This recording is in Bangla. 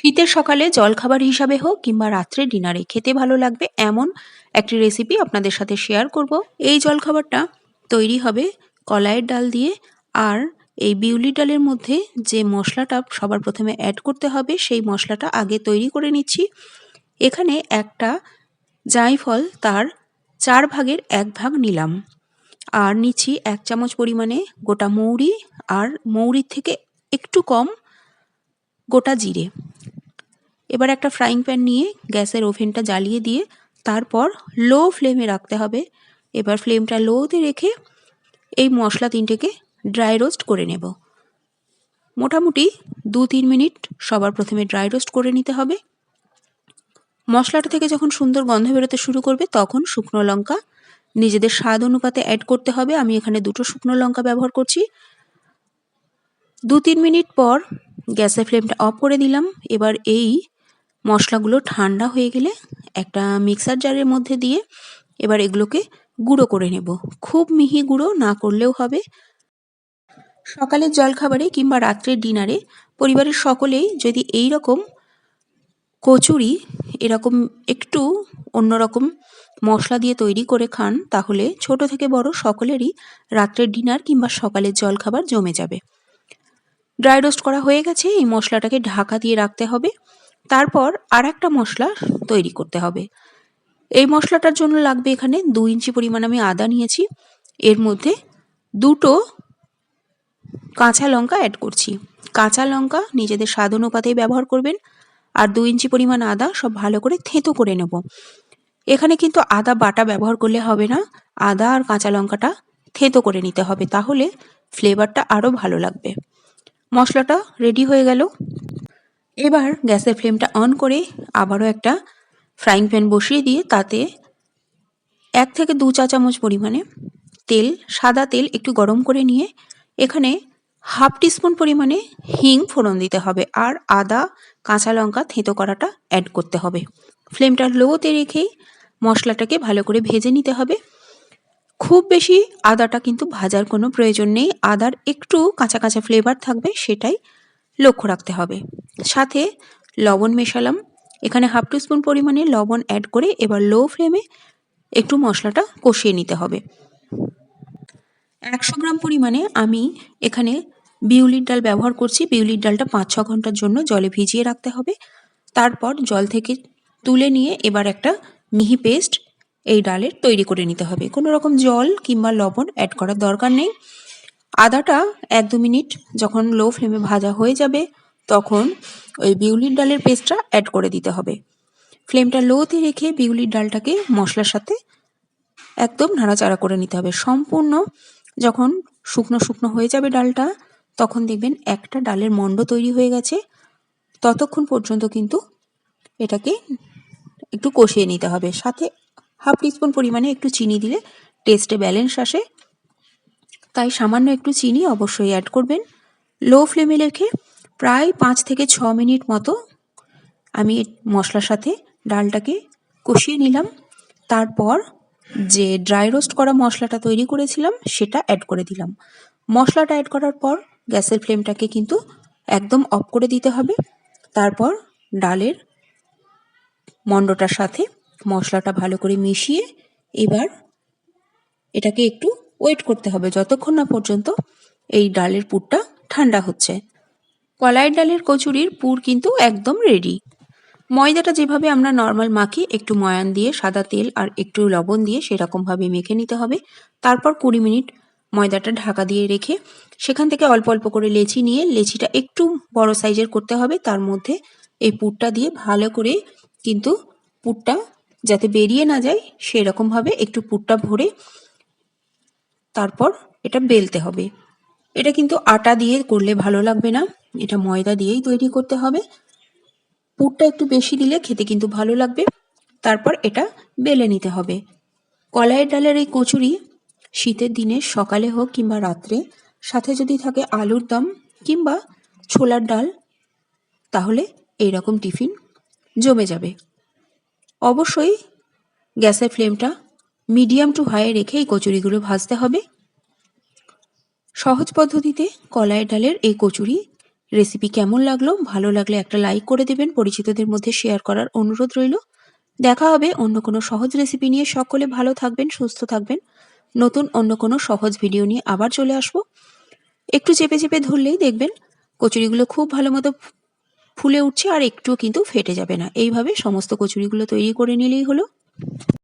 শীতের সকালে জলখাবার হিসাবে হোক কিংবা রাত্রে ডিনারে খেতে ভালো লাগবে এমন একটি রেসিপি আপনাদের সাথে শেয়ার করব। এই জলখাবারটা তৈরি হবে কলাইয়ের ডাল দিয়ে আর এই বিউলি ডালের মধ্যে যে মশলাটা সবার প্রথমে অ্যাড করতে হবে সেই মশলাটা আগে তৈরি করে নিচ্ছি। এখানে একটা জায়ফল তার চার ভাগের এক ভাগ নিলাম আর নিচ্ছি এক চামচ পরিমাণে গোটা মৌরি আর মৌরির থেকে একটু কম গোটা জিরে। এবার একটা ফ্রাইং প্যান নিয়ে গ্যাসের ওভেনটা জ্বালিয়ে দিয়ে তারপর লো ফ্লেমে রাখতে হবে। এবার ফ্লেমটা লোতে রেখে এই মশলা তিনটেকে ড্রাই রোস্ট করে নেব। মোটামুটি দু তিন মিনিট সবার প্রথমে ড্রাই রোস্ট করে নিতে হবে। মশলাটা থেকে যখন সুন্দর গন্ধ বেরোতে শুরু করবে, তখন শুকনো লঙ্কা নিজেদের স্বাদ অনুপাতে অ্যাড করতে হবে। আমি এখানে দুটো শুকনো লঙ্কা ব্যবহার করছি। দু তিন মিনিট পর গ্যাসের ফ্লেমটা অফ করে দিলাম। এবার এই মশলাগুলো ঠান্ডা হয়ে গেলে একটা মিক্সার জারের মধ্যে দিয়ে এবার এগুলোকে গুঁড়ো করে নেব। খুব মিহি গুঁড়ো না করলেও হবে। সকালের জলখাবারে কিংবা রাত্রের ডিনারে পরিবারের সকলেই যদি এই রকম কচুরি এরকম একটু অন্যরকম মশলা দিয়ে তৈরি করে খান, তাহলে ছোট থেকে বড় সকলেরই রাত্রের ডিনার কিংবা সকালের জলখাবার জমে যাবে। ড্রাই রোস্ট করা হয়ে গেছে। এই মশলাটাকে ঢাকা দিয়ে রাখতে হবে। তারপর আর একটা মশলা তৈরি করতে হবে। এই মশলাটার জন্য লাগবে এখানে দু ইঞ্চি পরিমাণ আমি আদা নিয়েছি। এর মধ্যে দুটো কাঁচা লঙ্কা অ্যাড করছি। কাঁচা লঙ্কা নিজেদের স্বাদ অনুপাতেই ব্যবহার করবেন আর দু ইঞ্চি পরিমাণ আদা সব ভালো করে থেঁতো করে নেব। এখানে কিন্তু আদা বাটা ব্যবহার করলে হবে না। আদা আর কাঁচা লঙ্কাটা থেঁতো করে নিতে হবে, তাহলে ফ্লেভারটা আরও ভালো লাগবে। মশলাটা রেডি হয়ে গেল। এবার গ্যাসের ফ্লেমটা অন করে আবারও একটা ফ্রাইং প্যান বসিয়ে দিয়ে তাতে এক থেকে দু চা চামচ পরিমাণে তেল, সাদা তেল একটু গরম করে নিয়ে এখানে হাফ টিস্পুন পরিমাণে হিং ফোড়ন দিতে হবে আর আদা, কাঁচা লঙ্কা থেঁতো করাটা অ্যাড করতে হবে। ফ্লেমটা লোতে রেখেই মশলাটাকে ভালো করে ভেজে নিতে হবে। খুব বেশি আদাটা কিন্তু ভাজার কোনো প্রয়োজন নেই। আদার একটু কাঁচা কাঁচা ফ্লেভার থাকবে সেটাই লক্ষ্য রাখতে হবে। সাথে লবণ মেশালাম। এখানে হাফ টু স্পুন পরিমাণে লবণ অ্যাড করে এবার লো ফ্লেমে একটু মশলাটা কষিয়ে নিতে হবে। একশো গ্রাম পরিমাণে আমি এখানে বিউলির ডাল ব্যবহার করছি। বিউলির ডালটা পাঁচ ছ ঘণ্টার জন্য জলে ভিজিয়ে রাখতে হবে। তারপর জল থেকে তুলে নিয়ে এবার একটা মিহি পেস্ট এই ডালের তৈরি করে নিতে হবে। কোনো রকম জল কিংবা লবণ অ্যাড করার দরকার নেই। আদাটা এক দু মিনিট যখন লো ফ্লেমে ভাজা হয়ে যাবে, তখন ওই বিউলির ডালের পেস্টটা অ্যাড করে দিতে হবে। ফ্লেমটা লোতে রেখে বিউলির ডালটাকে মশলার সাথে একদম নাড়াচাড়া করে নিতে হবে। সম্পূর্ণ যখন শুকনো শুকনো হয়ে যাবে ডালটা, তখন দেখবেন একটা ডালের মণ্ড তৈরি হয়ে গেছে। ততক্ষণ পর্যন্ত কিন্তু এটাকে একটু কষিয়ে নিতে হবে। সাথে হাফ টিস্পুন পরিমাণে একটু চিনি দিলে টেস্টে ব্যালেন্স আসে। তাই সামান্য একটু চিনি অবশ্যই অ্যাড করবেন। লো ফ্লেমে রেখে প্রায় পাঁচ থেকে ছ মিনিট মতো আমি মশলার সাথে ডালটাকে কষিয়ে নিলাম। তারপর যে ড্রাই রোস্ট করা মশলাটা তৈরি করেছিলাম, সেটা অ্যাড করে দিলাম। মশলাটা অ্যাড করার পর গ্যাসের ফ্লেমটাকে কিন্তু একদম অফ করে দিতে হবে। তারপর ডালের মণ্ডটার সাথে মশলাটা ভালো করে মিশিয়ে এবার এটাকে একটু ওয়েট করতে হবে যতক্ষণ না পর্যন্ত এই ডালের পুরটা ঠান্ডা হচ্ছে। কলাইয়ের ডালের কচুরির পুর কিন্তু একদম রেডি ময়দাটা যেভাবে আমরা নর্মাল মাখি, একটু ময়ান দিয়ে সাদা তেল আর একটু লবণ দিয়ে সেরকমভাবে মেখে নিতে হবে। তারপর কুড়ি মিনিট ময়দাটা ঢাকা দিয়ে রেখে সেখান থেকে অল্প অল্প করে লেচি নিয়ে, লেচিটা একটু বড় সাইজের করতে হবে। তার মধ্যে এই পুরটা দিয়ে ভালো করে কিন্তু পুরটা যাতে বেরিয়ে না যায়, সেরকমভাবে একটু পুরটা ভরে তারপর এটা বেলতে হবে। এটা কিন্তু আটা দিয়ে করলে ভালো লাগবে না। এটা ময়দা দিয়েই তৈরি করতে হবে। পুরটা একটু বেশি দিলে খেতে কিন্তু ভালো লাগবে। তারপর এটা বেলে নিতে হবে। কলাইয়ের ডালের এই কচুরি শীতের দিনে সকালে হোক কিংবা রাত্রে, সাথে যদি থাকে আলুর দম কিংবা ছোলার ডাল, তাহলে এই রকম টিফিন জমে যাবে। অবশ্যই গ্যাসের ফ্লেমটা মিডিয়াম টু হাইয়ে রেখে এই কচুরিগুলো ভাজতে হবে। সহজ পদ্ধতিতে কলাইয়ের ডালের এই কচুরি রেসিপি কেমন লাগল, ভালো লাগলে একটা লাইক করে দেবেন। পরিচিতদের মধ্যে শেয়ার করার অনুরোধ রইল। দেখা হবে অন্য কোনো সহজ রেসিপি নিয়ে। সকলে ভালো থাকবেন, সুস্থ থাকবেন। নতুন অন্য কোনো সহজ ভিডিও নিয়ে আবার চলে আসব। একটু চেপে চেপে ধরলেই দেখবেন কচুরিগুলো খুব ভালো মতো ফুলে উঠছে আর একটুও কিন্তু ফেটে যাবে না। এইভাবে সমস্ত কচুরিগুলো তৈরি করে নিলেই হলো।